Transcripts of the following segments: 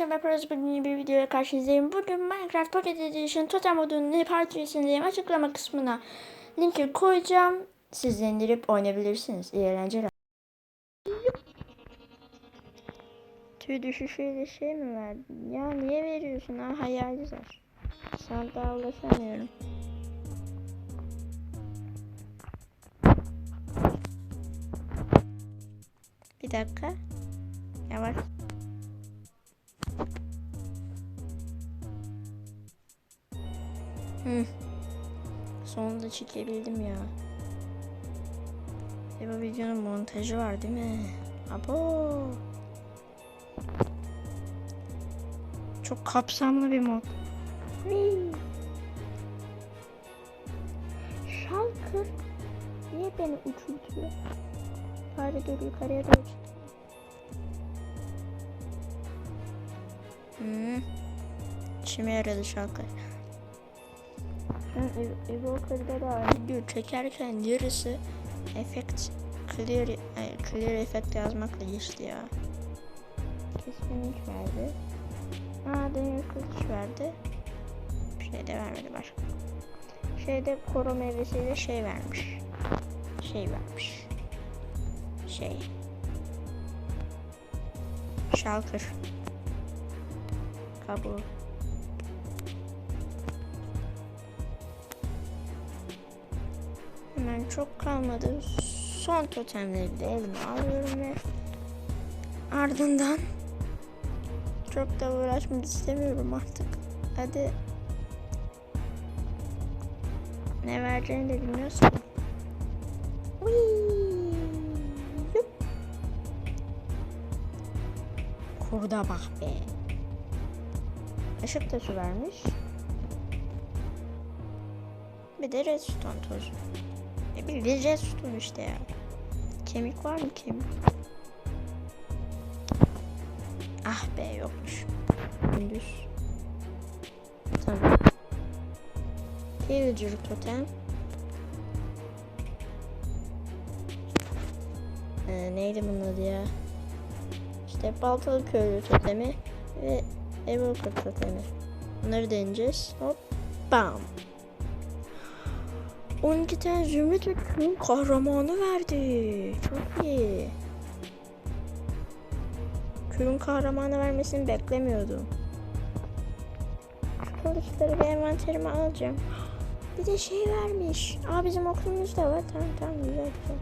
ben Paraz bugün bir videoya karşınızdayım. Bugün Minecraft Pocket Edition Totem modunun partisindeyim. Açıklama kısmına linki koyacağım. Siz de indirip oynayabilirsiniz. İyi eğlenceler. Tüy düşüşüyle şey mi verdin? Ya niye veriyorsun ha hayali zar. Sandığa ulaşamıyorum. Bir dakika. Yavaş. Çekebildim ya. E bu videonun montajı var değil mi? Abo. Çok kapsamlı bir mod. Şalkır niye beni uçurtuyor? Bari dur yukarıya doğru. Hmm. İşime yaradı şalkır. Evoker'da da. Video çekerken yarısı efekt clear, clear efekt yazmakla geçti ya. Keskin hiç verdi. Aa demir kılıç verdi. Bir şey de vermedi başka. Şeyde koro meyvesiyle şey vermiş. Şey vermiş. Şey. Şalkır. Kabuğu. Çok kalmadı. Son totemleri de elime alıyorum ve ardından çok da uğraşmak istemiyorum artık. Hadi ne vereceğini de bilmiyorsun. Kurda bak be. Işık taşı vermiş. Bir de redstone tozu. E bildiğin redstone işte ya. Kemik var mı kemik? Ah be yokmuş. Gündüz. Tamam. Pillager totem. Ee, neydi bunun adı ya? İşte baltalı köylü totemi ve evoker totemi. Bunları deneyeceğiz. Hop. Bam. 12 tane zümrüt ve kahramanı verdi. Çok iyi. Köyün kahramanı vermesini beklemiyordum. Şu kılıçları bir envanterime alacağım. Bir de şey vermiş. Aa bizim okulumuzda var. Tamam tamam güzel güzel.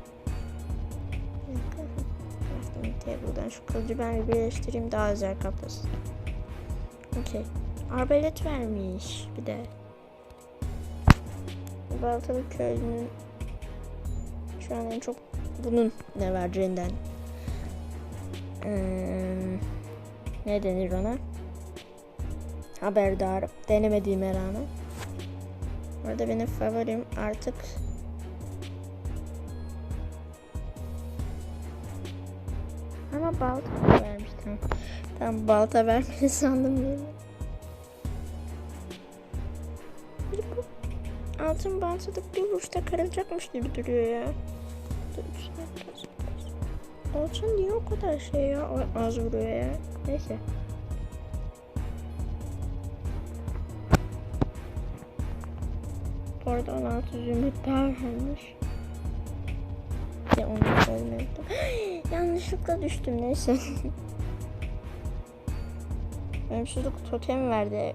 Crafting table'dan şu kılıcı ben bir birleştireyim daha güzel kaplasın. Okey. Arbalet vermiş bir de. Baltalı köylünün şu an en çok bunun ne vereceğinden ee, ne denir ona? Haberdar denemediğime rağmen. Orada benim favorim artık ama balta vermiş tamam. Tamam balta vermeni sandım değil mi? Altın baltada bir vuruşta kırılacakmış gibi duruyor ya. Altın niye o kadar şey ya az vuruyor ya. Neyse. Orada 16 zümrüt daha varmış. Ya onu söylemedim. Yanlışlıkla düştüm neyse. Ölümsüzlük totemi verdi.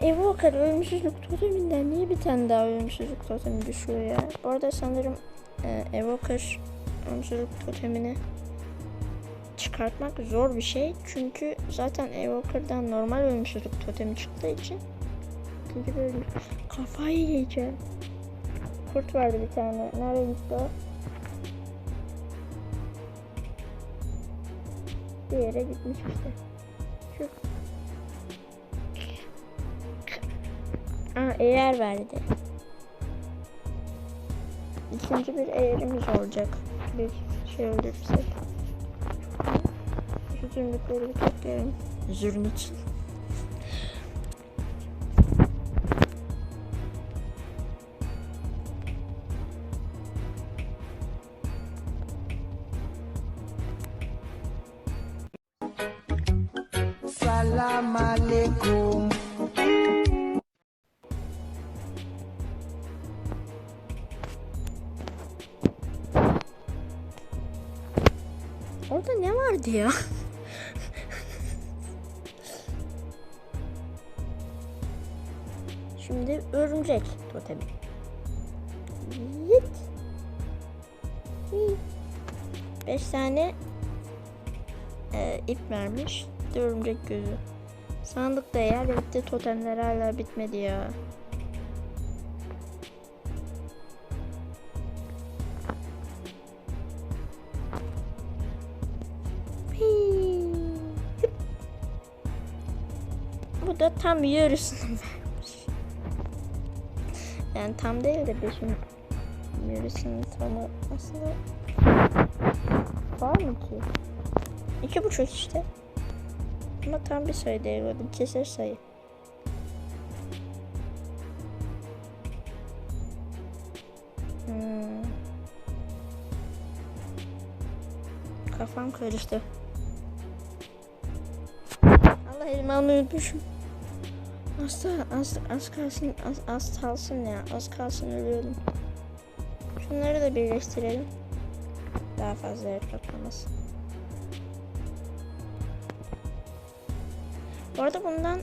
Evoker ölümsüzlük toteminden niye bir tane daha ölümsüzlük totemi düşüyor ya? Bu arada sanırım e, Evoker ölümsüzlük totemini çıkartmak zor bir şey. Çünkü zaten Evoker'dan normal ölümsüzlük totemi çıktığı için çünkü böyle kafayı yiyeceğim. Kurt vardı bir tane. Nerede gitti o? Bir yere gitmiş işte. Eğer verdi. İkinci bir eğerimiz olacak. Bir şey öldürürsek. Şu zümrütleri bir toplayalım. Zümrüt. Salam alaikum. Vardı ya? Şimdi örümcek totemi. Yit. Yit. Beş tane e, ip vermiş. Bir örümcek gözü. Sandıkta yer bitti. Totemler hala bitmedi ya. Tam yarısını vermiş. Yani tam değil de beşin yarısını tamı aslında var mı ki? İki buçuk işte. Ama tam bir sayı değil kesir sayı. Hmm. Kafam karıştı. Allah elimi almayı unutmuşum. Da- az, az kalsın, az, az kalsın ya. Az kalsın ölüyordum. Şunları da birleştirelim. Daha fazla yer kaplamasın. Bu arada bundan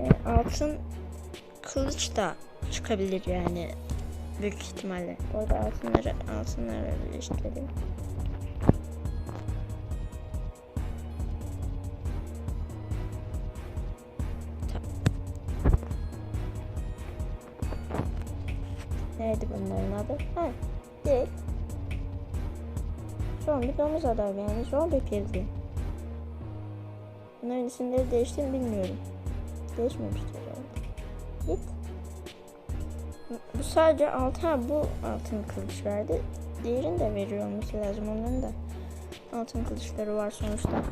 e, altın kılıç da çıkabilir yani. Büyük ihtimalle. Bu arada altınları altınları birleştirelim. Neydi bunların adı? Ha, direkt. Zombi domuz adam yani zombi pirdi. Bunların isimleri değişti mi bilmiyorum. Değişmemiştir herhalde. Git. Bu sadece altın, ha bu altın kılıç verdi. Diğerini de veriyor olması lazım. Onların da altın kılıçları var sonuçta.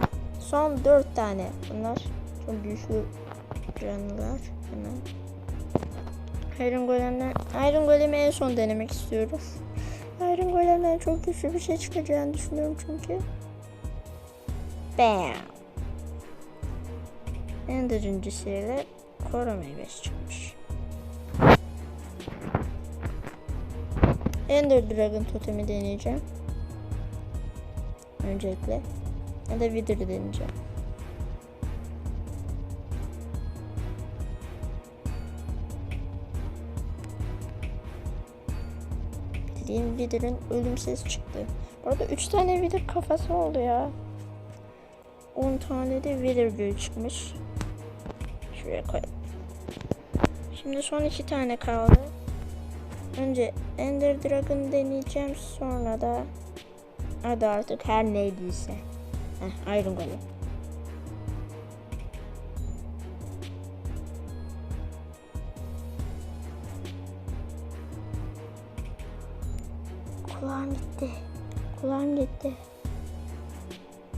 Son dört tane. Bunlar çok güçlü canlılar. Hemen Iron Golem'den Iron Golem'i en son denemek istiyorum. Iron Golem'den çok güçlü bir şey çıkacağını düşünüyorum çünkü. Bam. Ender incisiyle Koro meyvesi çıkmış. Ender Dragon totemi deneyeceğim. Öncelikle. Ya da Wither'ı deneyeceğim. Bildiğim Wither'ın ölümsüz çıktı. Bu arada 3 tane Wither kafası oldu ya. 10 tane de Wither gül çıkmış. Şuraya koyalım. Şimdi son iki tane kaldı. Önce Ender Dragon deneyeceğim. Sonra da adı artık her neydiyse. Heh, Iron Golem. Kulağım gitti. Kulağım gitti.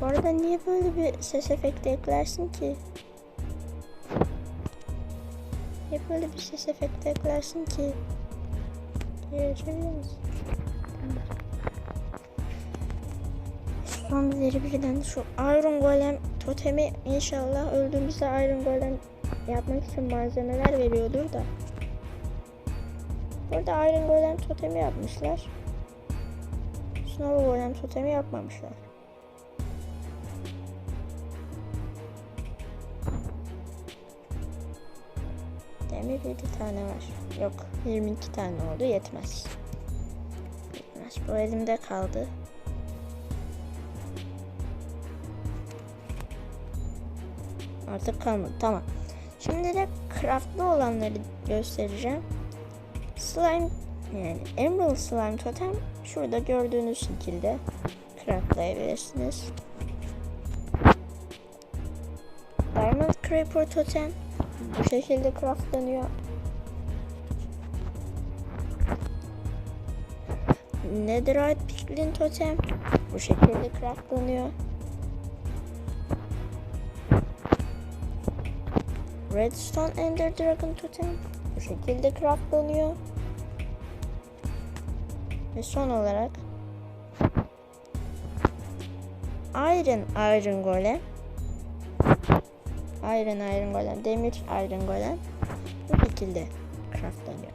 Bu arada niye böyle bir ses efekti eklersin ki? Niye böyle bir ses efekti eklersin ki? Geri açabilir misin? Zombileri birden şu Iron Golem totemi inşallah öldüğümüzde Iron Golem yapmak için malzemeler veriyordur da. Burada Iron Golem totemi yapmışlar. Snow Golem totemi yapmamışlar. Demir 7 tane var. Yok 22 tane oldu yetmez. Yetmez. Bu elimde kaldı. Artık kalmadı. Tamam. Şimdi de craftlı olanları göstereceğim. Slime yani Emerald Slime Totem şurada gördüğünüz şekilde craftlayabilirsiniz. Diamond Creeper Totem bu şekilde craftlanıyor. Netherite Piglin Totem bu şekilde craftlanıyor. Redstone Ender Dragon Totem bu şekilde craftlanıyor. Ve son olarak Iron Iron Golem Iron Iron Golem, Demir Iron Golem bu şekilde craftlanıyor.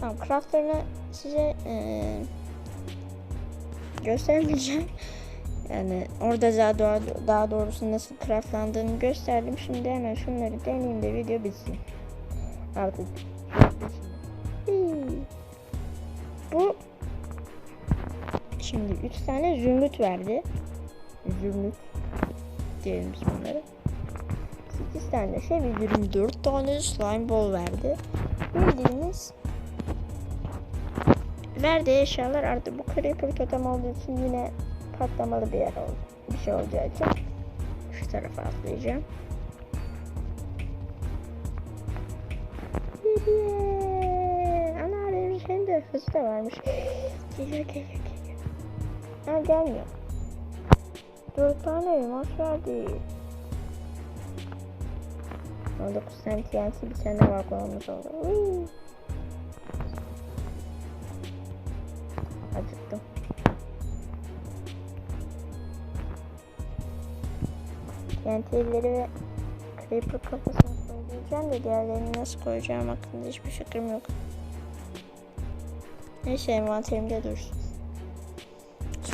Tamam craftlarını size eee göstermeyeceğim. Yani orada daha, daha, daha doğrusu nasıl craftlandığını gösterdim. Şimdi hemen şunları deneyeyim de video bitsin. Artık. 3 tane zümrüt verdi. Zümrüt diyelim biz bunları. 8 tane de şey ve 24 tane slime ball verdi. Bildiğiniz verdiği eşyalar artık bu creeper totem olduğu için yine patlamalı bir yer oldu. Bir şey olacağı için şu tarafa atlayacağım. Ana benim de hızı da varmış. Geliyor geliyor. Ha gelmiyor. Dört tane elmas verdi. 19 tane TNT bir tane var konumuz oldu. Acıktım. TNT'leri ve Creeper kafasına koyacağım da diğerlerini nasıl koyacağım hakkında hiçbir fikrim yok. Neyse envanterimde dursun.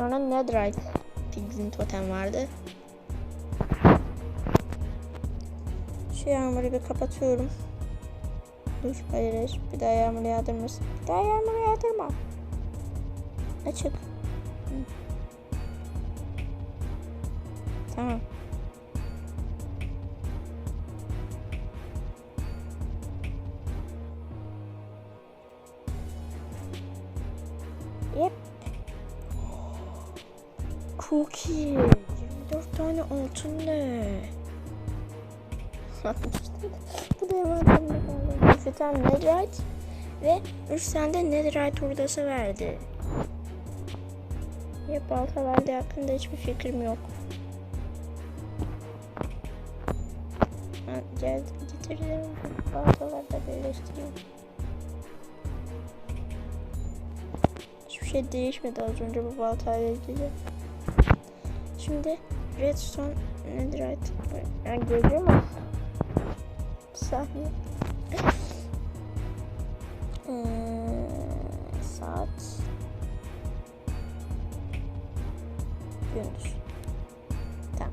Sonra Netherite Pigs'in totem vardı. Şu yağmuru bir kapatıyorum. Dur hayır hayır bir daha yağmur yağdırmasın. Bir daha yağmur yağdırma. Açık. Tamam. Yep. Çok iyi. 24 tane altın ne? Bu da kaldı. Bir tane netherite ve 3 tane de netherite hurdası verdi. Ya balta verdi hakkında hiçbir fikrim yok. Gel getirdim. Baltaları da birleştireyim. Hiçbir şey değişmedi az önce bu baltayla ilgili. Şimdi redstone netherite. Ya görüyor musun? Saniye. Ee, saat gündüz. Tamam.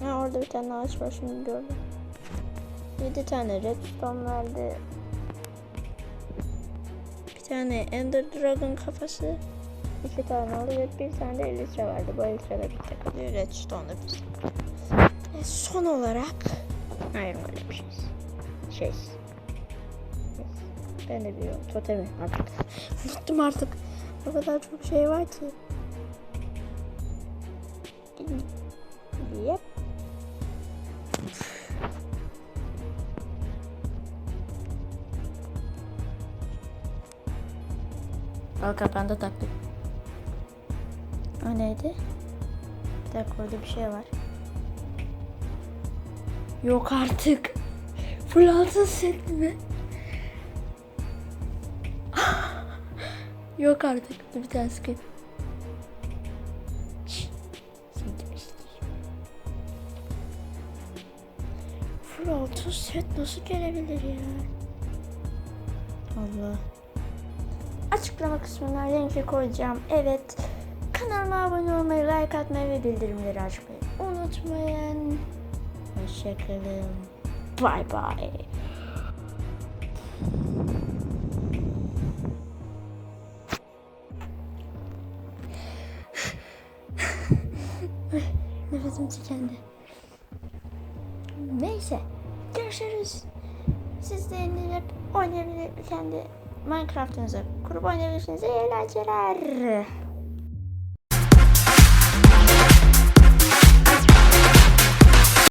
Ha orada bir tane ağaç var şimdi gördüm. 7 tane redstone verdi. Bir tane Ender Dragon kafası. iki tane oldu ve bir tane de elitre vardı. Bu elitre de bir tek alıyor. Redstone da bir Ve son olarak Hayır öyle bir şey. Şey. Ben de biliyorum. Totemi artık. Unuttum artık. O kadar çok şey var ki. Al kapağında taktım. O neydi? Bir dakika orada bir şey var. Yok artık. Full altın set mi? Yok artık. Bir tane sıkayım. Full altın set nasıl gelebilir ya? Allah. Açıklama kısmına linki koyacağım. Evet. Kanalıma abone olmayı, like atmayı ve bildirimleri açmayı unutmayın. Hoşçakalın. Bye bye. Ay, Nefesim tükendi. Neyse. Görüşürüz. Siz de indirip oynayabilir kendi Minecraft'ınızı kurup oynayabilirsiniz. İyi eğlenceler.